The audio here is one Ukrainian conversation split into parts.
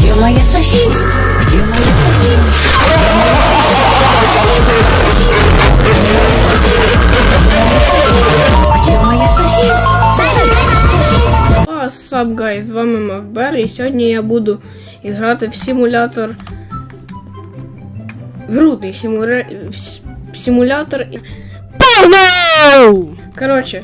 Где моя сосиска? Где моя сосиска? Где моя сосиска? Сосиска. What's up, guys? З вами Макбер, і сьогодні я буду грати в симулятор. Грудний симуре... в симулятор. і- Короче,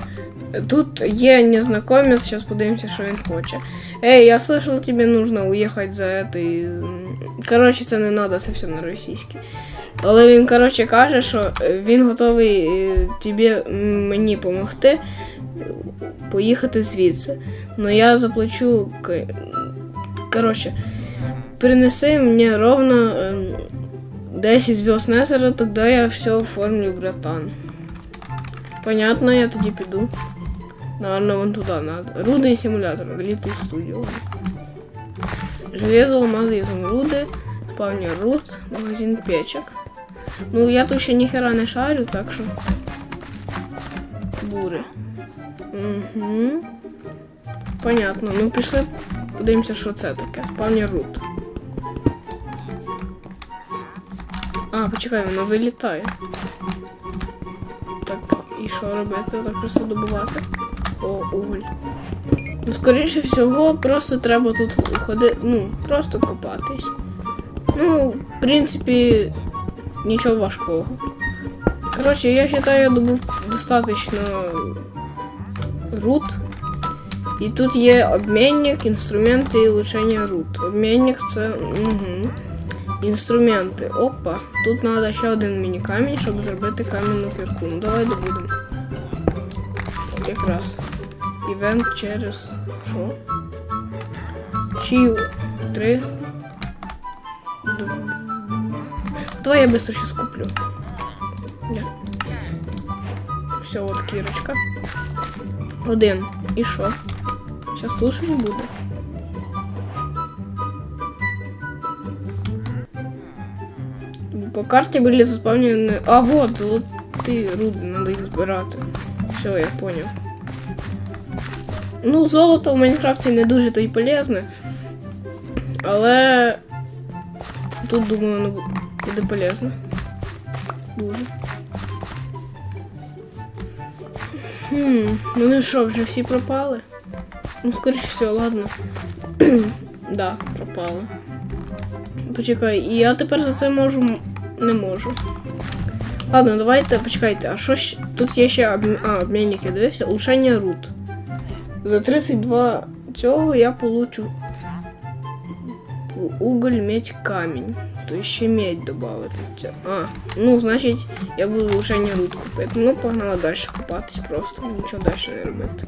тут є незнакомец, сейчас подивимося, що він хоче. Ей, я слышал, тебе нужно уехать за этой. Короче, це не надо, це все на російській. Але він, короче, каже, що е, він готовий е, тобі м, мені допомогти поїхати звідси. Но я заплачу. к- Короче, принеси мне ровно эм, 10 звезд Незера, тогда я все оформлю, братан. Понятно, я тоді піду. Наверное, вон туда надо. Рудный симулятор, Elite Studio. Железо, алмазы, изумруды, спавнер руд, магазин печек. Ну, я тут ще ніхера не шарю, так що. Бури. Угу. Понятно. Ну пішли, подивимося, що це таке. Спавнер рут. А, почекай, воно вилітає. Так, і що робити? Так просто добувати. О, уголь. Ну, скоріше всього, просто треба тут ходити, ну, просто копатись. Ну, в принципі, нічого важкого. Коротше, я вважаю, я добув достатньо рут. І тут є обмінник, інструменти і улучшення рут. Обмінник це. Угу. Інструменти. Опа. Тут треба ще один міні-камінь, щоб зробити кам'яну кірку. Ну давай добудемо От якраз. Івент через. Що? Чи три. Д- Давай я быстро сейчас куплю. Ля. Все, от кірочка. Один. І що? Сейчас лучше не буде. По карте были заспавнены... А, вот, золотые руды, надо их збирати. Все, я понял. Ну, золото в Майнкрафті не дуже то й полезне. Але тут, думаю, воно буде полезно. Дуже. Хм, ну що, вже всі пропали? Ну, скоріше все, ладно. да, пропали. Почекай, і я тепер за це можу. Не можу. Ладно, давайте, почекайте, а що щ- тут є ще обм... а, обмінник, я дивився, улучшення рут. За 32 цього я получу уголь, медь, камінь. То ще медь добавити. Це- А, ну, значить, я буду улучшення руд купити. Ну, погнала далі купатись просто. Нічого далі не робити.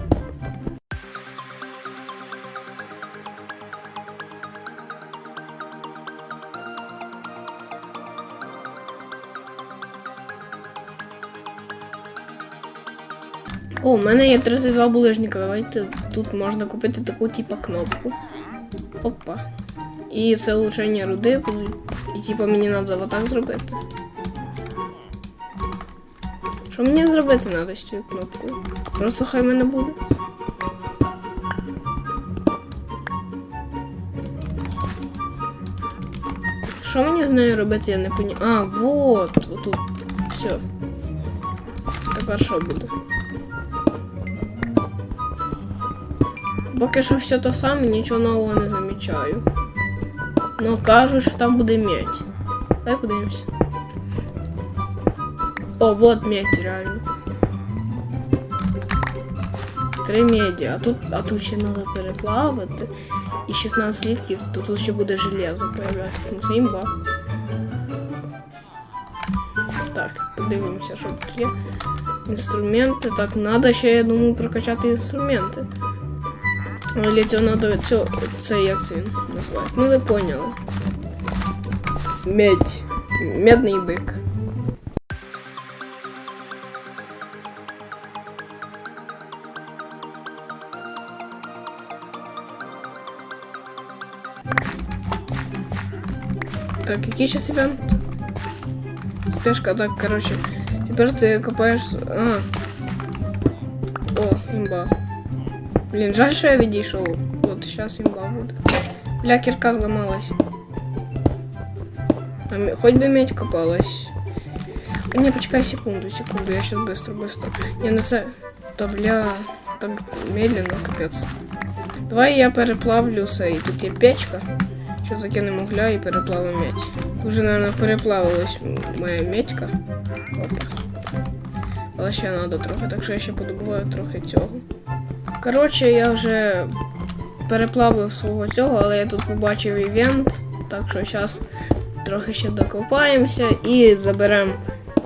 О, у мене є 32 булижника. Давайте тут можна купити таку типа кнопку. Опа. І це улучшення руди. І типа мені треба отак зробити. Що мені зробити треба з цією кнопкою? Просто хай мене буде. Що мені з нею робити, я не поні... А, вот, отут. Все. Тепер що буде? Поки що все те саме, нічого нового не замічаю. Ну, кажуть, що там буде медь. Давай подивимося. О, вот медь, реально. Три меді, а тут, а тут ще треба переплавати. І 16 літків, то тут ще буде железо появлятися. Ну, це імба. Так, подивимося, що тут є. Інструменти. Так, треба ще, я думаю, прокачати інструменти. Але цього треба цього, це як це він. Ну ви поняли. Медь. Медний бик. Так, який сейчас ивент? Спешка, так, короче. Теперь ты копаешь... А. О, имба. Блин, жаль, что я відійшов. Вот, сейчас имба буде. Бля, кирка зламалась. А м- хоть бы медь копалась. А, Не, почекай секунду, секунду, я сейчас быстро, быстро. Я на це. Та бля, так медленно, капець. Давай я переплавлю це, і тут є печка. Що закинемо угля і переплавимо медь. Уже, наверное, переплавилась м- моя медька. Опа. Але ще треба трохи, так що я ще подобуваю трохи цього. Коротше, я вже переплавив свого цього, але я тут побачив івент, так що зараз трохи ще докопаємося і заберемо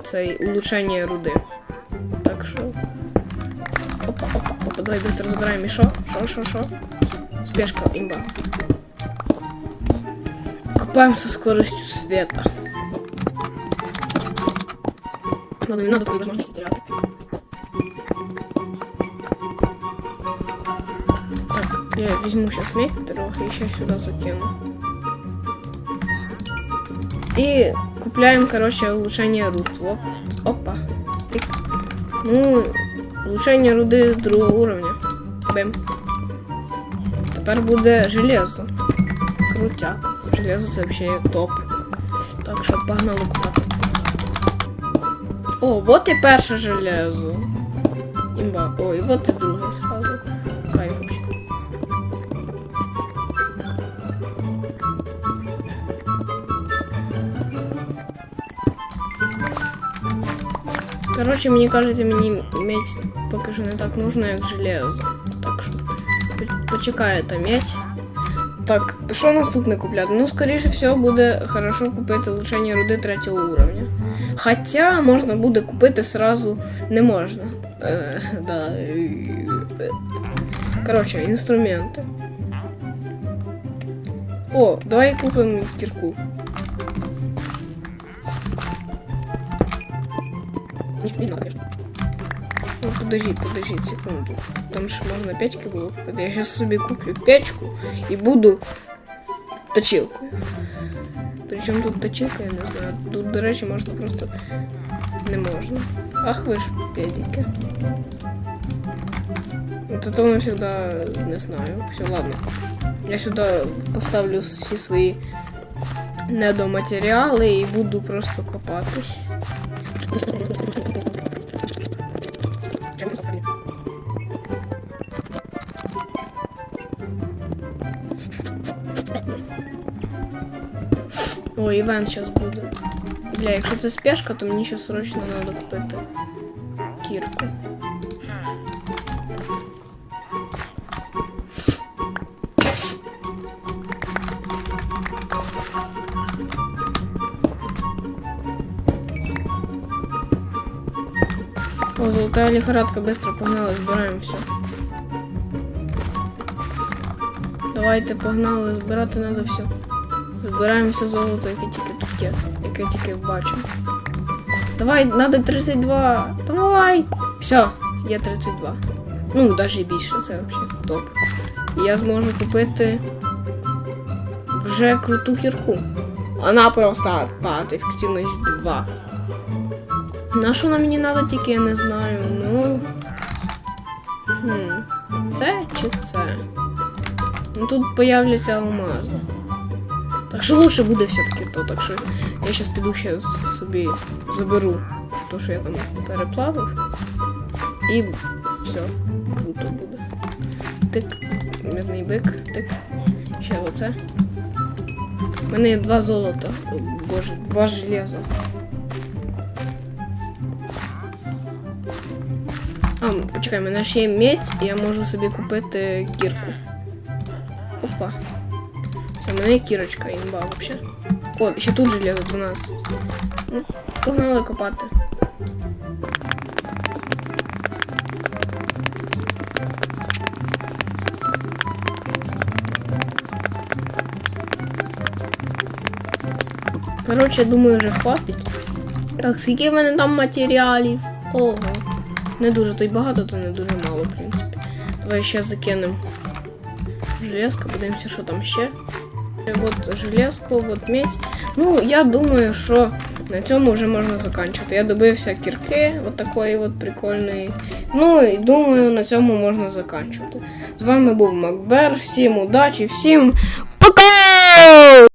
цей улучшення руди. Так що. Опа, опа, опа, давай швидко забираємо. І що? Що, що, що? Спешка, імба. Копаем со скоростью света. Ладно, не надо такой возможности терять. Я возьму сейчас медь трохи и еще сюда закину. И купляем, короче, улучшение руд. Вот. Опа. Тик. Ну, улучшение руди другого уровня. Бем. Тепер буде железо. Крутяк. Железо це взагалі топ. Так що погнали купати. О, вот і перше железо. Імба. Вот і друге Короче, мені кажется, мені медь поки що не так нужно, як железо. Так що по- почекає та медь. Так, що наступне купляти? Ну, скоріше всього, буде хорошо купити улучшення руди третього уровня. Хоча можна буде купити сразу не можна. Е, да. е, Коротше, інструменти. О, давай купимо кірку. Нічого не. Ну, подожди, подожди секунду. Там же можно печки было купить. Я сейчас себе куплю печку и буду точилкою. Причем тут точилка, я не знаю. Тут, до речі, можна просто не можна. Ах ви ж педики. Вот это воно всегда не знаю. Все, ладно. Я сюда поставлю всі свої недоматеріали і буду просто копатись. О, івент зараз буде. Бля, якщо це спешка, то мені зараз срочно треба купити кірку. О, золотая лихорадка, быстро погнали, збираємо все. Давайте погнали, збирати треба все. Збираємо все золото, яке тільки тут є, яке тільки бачимо. Давай, надо 32. Давай! Все, є 32. Ну, навіть більше, це взагалі топ. Я зможу купити вже круту кірку. Вона просто пати, ефективність 2. На що вона мені треба, тільки я не знаю. Ну. Хм. Це чи це? Ну тут появляться алмази. Так що лучше буде все-таки то. Так що я зараз піду ще собі заберу то, що я там переплавив. І все, круто буде. Тик, мідний бик, тик. Ще оце. У мене є два золота. О, Боже, два железа. А, почекай, у мене ще є медь, і я можу собі купити кірку. Опа. У мене є кірочка, імба вообще. О, ще тут железо 12. Ну, погнали копати. Коротше, думаю, вже хватить. Так, скільки в мене там матеріалів? Ого. Не дуже, то й багато, то не дуже мало, в принципі. Давай ще закинемо железка, подивимося, що там ще. От железку, от медь. Ну, я думаю, що на цьому вже можна закінчувати. Я добився кірки, от такої от прикольної. Ну і думаю, на цьому можна закінчувати. З вами був Макбер. Всім удачі, всім